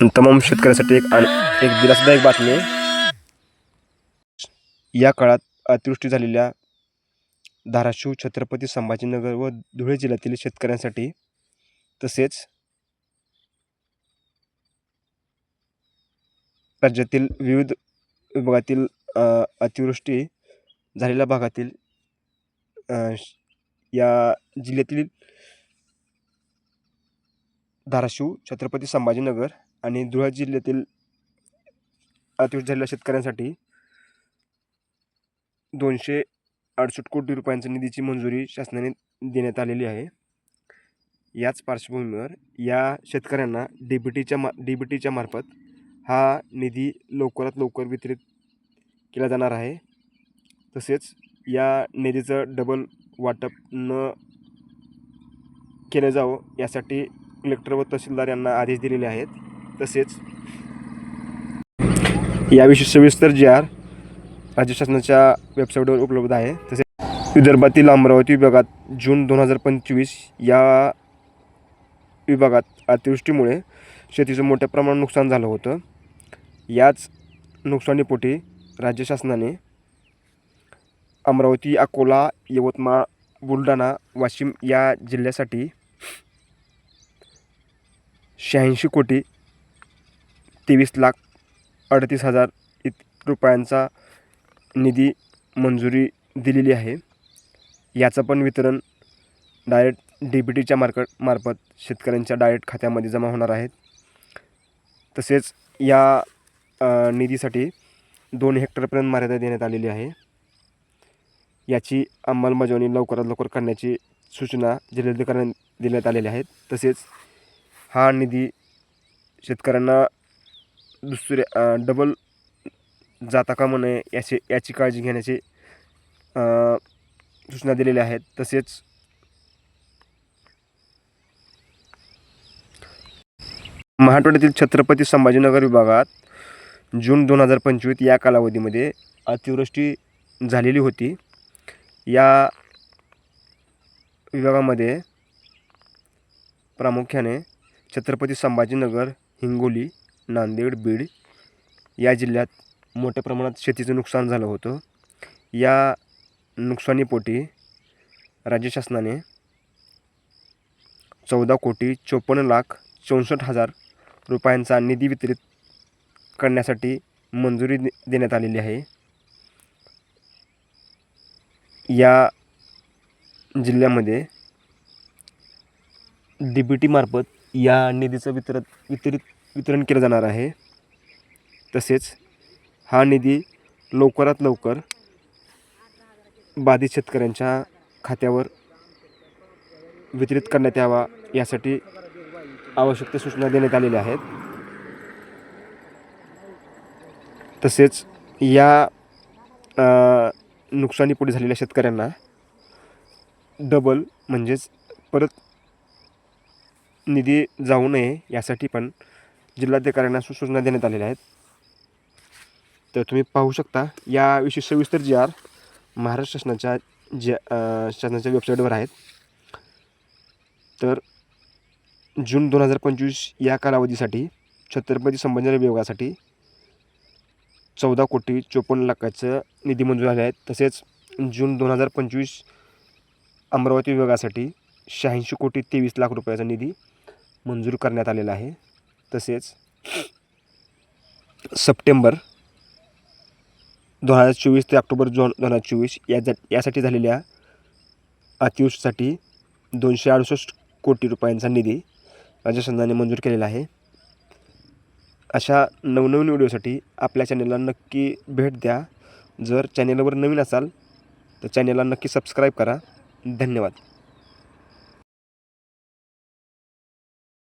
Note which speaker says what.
Speaker 1: तमाम शेतकऱ्यासाठी एक आन- एक दिलासदायक बातमी आहे. या काळात अतिवृष्टी झालेल्या धाराशिव छत्रपती संभाजीनगर व धुळे जिल्ह्यातील शेतकऱ्यांसाठी तसेच राज्यातील विविध विभागातील अतिवृष्टी झालेल्या भागातील या जिल्ह्यातील धाराशिव छत्रपती संभाजीनगर आणि धुळे जिल्ह्यातील अतिवृष्टी झालेल्या शेतकऱ्यांसाठी दोनशे अडसष्ट कोटी रुपयांच्या निधीची मंजुरी शासनाने देण्यात आलेली आहे. याच पार्श्वभूमीवर या शेतकऱ्यांना डी बी टीच्या मा डी बी टीच्या मार्फत हा निधी लवकरात लवकर वितरित केला जाणार आहे. तसेच या निधीचं डबल वाटप न केलं जावं यासाठी कलेक्टर व तहसीलदार यांना आदेश दिलेले आहेत. तसेच याविषयी सविस्तर जी आर राज्य शासनाच्या वेबसाईटवर उपलब्ध आहे. तसेच विदर्भातील अमरावती विभागात जून दोन हजार पंचवीस या विभागात अतिवृष्टीमुळे शेतीचं मोठ्या प्रमाणात नुकसान झालं होतं. याच नुकसानीपोटी राज्य शासनाने अमरावती अकोला यवतमाळ बुलढाणा वाशिम या जिल्ह्यासाठी शहाऐंशी कोटी तेवीस लाख अडतीस हजार इत रुपयांचा निधी मंजुरी दिलेली आहे. याचं पण वितरण डायरेक्ट डी बी टीच्या मार्क मार्फत शेतकऱ्यांच्या डायरेक्ट खात्यामध्ये जमा होणार आहेत तसेच या निधीसाठी दोन हेक्टरपर्यंत मर्यादा देण्यात आलेली आहे. याची अंमलबजावणी लवकरात लवकर करण्याची सूचना जिल्हाधिकाऱ्यांना देण्यात आलेल्या आहेत. तसेच हा निधी शेतकऱ्यांना दुसऱ्या डबल जाता कामा नये याची याची काळजी घेण्याची सूचना दिलेल्या आहेत. तसेच मराठवाड्यातील छत्रपती संभाजीनगर विभागात जून दोन हजार पंचवीस या कालावधीमध्ये अतिवृष्टी झालेली होती. या विभागामध्ये प्रामुख्याने छत्रपती संभाजीनगर हिंगोली नांदेड बीड या जिल्ह्यात मोठ्या प्रमाणात शेतीचं नुकसान झालं होतं. या नुकसानीपोटी राज्य शासनाने चौदा कोटी चोपन्न लाख चौसष्ट हजार रुपयांचा निधी वितरित करण्यासाठी मंजुरी दे देण्यात आलेली आहे. या जिल्ह्यामध्ये डी बी टीमार्फत या निधीचं वितरण वितरित वितरण केलं जाणार आहे. तसेच हा निधी लवकरात लवकर बाधित शेतकऱ्यांच्या खात्यावर वितरित करण्यात यावा यासाठी आवश्यक त्या सूचना देण्यात आलेल्या आहेत. तसेच या नुकसानीपुढे झालेल्या शेतकऱ्यांना डबल म्हणजेच परत निधी जाऊ नये यासाठी पण जिल्हाधिकाऱ्यांना सुसूचना देण्यात आलेल्या आहेत. तर तुम्ही पाहू शकता याविषयी सविस्तर जी आर महाराष्ट्र शासनाच्या जे शासनाच्या वेबसाईटवर आहेत. तर जून दोन हजार पंचवीस या कालावधीसाठी छत्रपती संभाजीनगर विभागासाठी चौदा कोटी चोपन्न लाखाचं निधी मंजूर झाले आहेत. तसेच जून दोन हजार पंचवीस अमरावती विभागासाठी शहाऐंशी कोटी तेवीस लाख रुपयाचा निधी मंजूर करण्यात आलेला आहे. तसेच सप्टेंबर दोन हजार चोवीस ते ऑक्टोबर दोन दोन हजार चोवीस या जा यासाठी झालेल्या अतिवृष्टीसाठी दोनशे अडुसष्ट कोटी रुपयांचा निधी राज्य शासनाने मंजूर केलेला आहे. अशा नवनवीन व्हिडिओसाठी आपल्या चॅनलला नक्की भेट द्या. जर चॅनलवर नवीन असाल तर चॅनलला नक्की सबस्क्राईब करा. धन्यवाद.